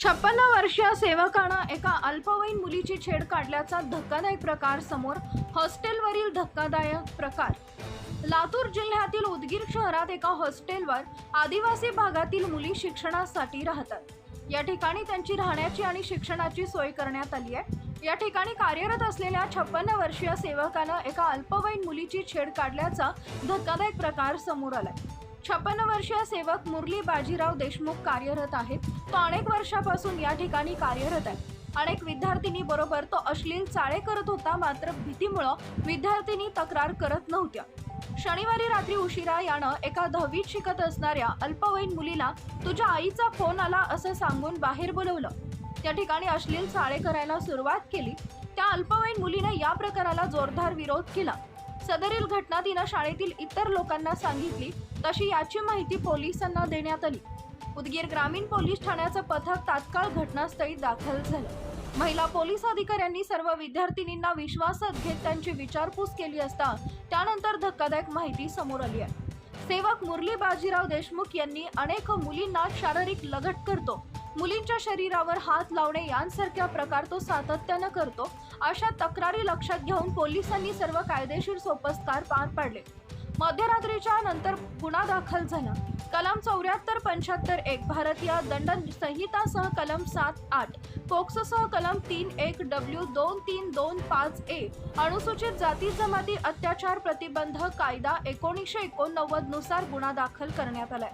छप्पन्न वर्षीय सेवकानं एका अल्पवयीन मुलीची छेड काढल्याचा धक्कादायक प्रकार समोर हॉस्टेलवरील धक्कादायक प्रकार. लातूर जिल्ह्यातील उदगीर शहरात एका हॉस्टेलवर आदिवासी भागातील मुली शिक्षणासाठी राहतात. या ठिकाणी त्यांची राहण्याची आणि शिक्षणाची सोय करण्यात आली आहे. या ठिकाणी कार्यरत असलेल्या छप्पन्न वर्षीय सेवकानं एका अल्पवयीन मुलीची छेड काढल्याचा धक्कादायक प्रकार समोर आलाय. छप्पन्न वर्षीय सेवक मुरली बाजीराव देशमुख कार्यरत आहेत. तो अनेक वर्षापासून या ठिकाणी कार्यरत आहे. अनेक विद्यार्थिनी बरोबर तो अश्लील चाळे करत होता मात्र भीतीमुळं विद्यार्थिनी तक्रार करत नव्हत्या. शनिवारी रात्री उशिरा यानं एका दहावीत शिकत असणाऱ्या अल्पवयीन मुलीला तुझ्या आईचा फोन आला असं सांगून बाहेर बोलवलं. त्या ठिकाणी अश्लील चाळे करायला सुरुवात केली. त्या अल्पवयीन मुलीने या प्रकाराला जोरदार विरोध केला. सदरील घटना तिनं शाळेतील इतर लोकांना सांगितली तशी याची माहिती पोलिसांना देण्यात आली. उदगीर ग्रामीण पोलीस ठाण्याचं पथक तात्काळ घटनास्थळी दाखल झालं. महिला पोलीस अधिकाऱ्यांनी सर्व विद्यार्थिनींना विश्वासात घेत त्यांची विचारपूस केली असता त्यानंतर धक्कादायक माहिती समोर आली आहे. सेवक मुरली बाजीराव देशमुख यांनी अनेक मुलींना शारीरिक लगट करतो. मुलींच्या शरीरावर हात लावणे यांसारख्या प्रकार तो सातत्यानं करतो. अशा तक्रारी लक्षात घेऊन पोलिसांनी सर्व कायदेशीर सोपस्कार पार पाडले. मध्यरात्रीच्या नंतर गुन्हा दाखल झाला. कलम चौऱ्याहत्तर पंच्याहत्तर एक भारतीय दंड संहितासह कलम सात आठ पोक्सोसह कलम तीन एक डब्ल्यू दोन तीन दोन पाच ए अनुसूचित जाती जमाती अत्याचार प्रतिबंध कायदा एकोणीसशे एकोणनव्वदनुसार गुन्हा दाखल करण्यात आलाय.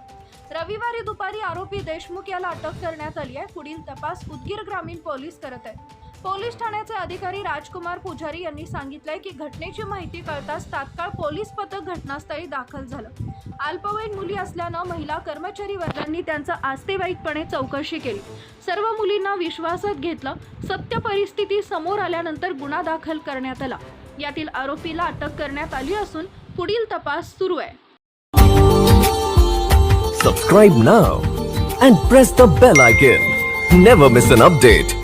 रविवारी दुपारी आरोपी देशमुख याला अटक करण्यात आली आहे. पुढील तपास उदगीर ग्रामीण पोलीस करत आहेत. पोलीस ठाण्याचे अधिकारी राजकुमार पुजारी यांनी सांगितलंय की घटनेची माहिती कळताच तात्काळ पोलीस पथक घटनास्थळी दाखल झालं. अल्पवयीन मुली असल्यानं महिला कर्मचारी वर्गांनी त्यांचं आस्तेवाईकपणे चौकशी केली. सर्व मुलींना विश्वासात घेतलं. सत्य परिस्थिती समोर आल्यानंतर गुन्हा दाखल करण्यात आला. यातील आरोपीला अटक करण्यात आली असून पुढील तपास सुरू आहे. Subscribe now and press the bell icon never miss an update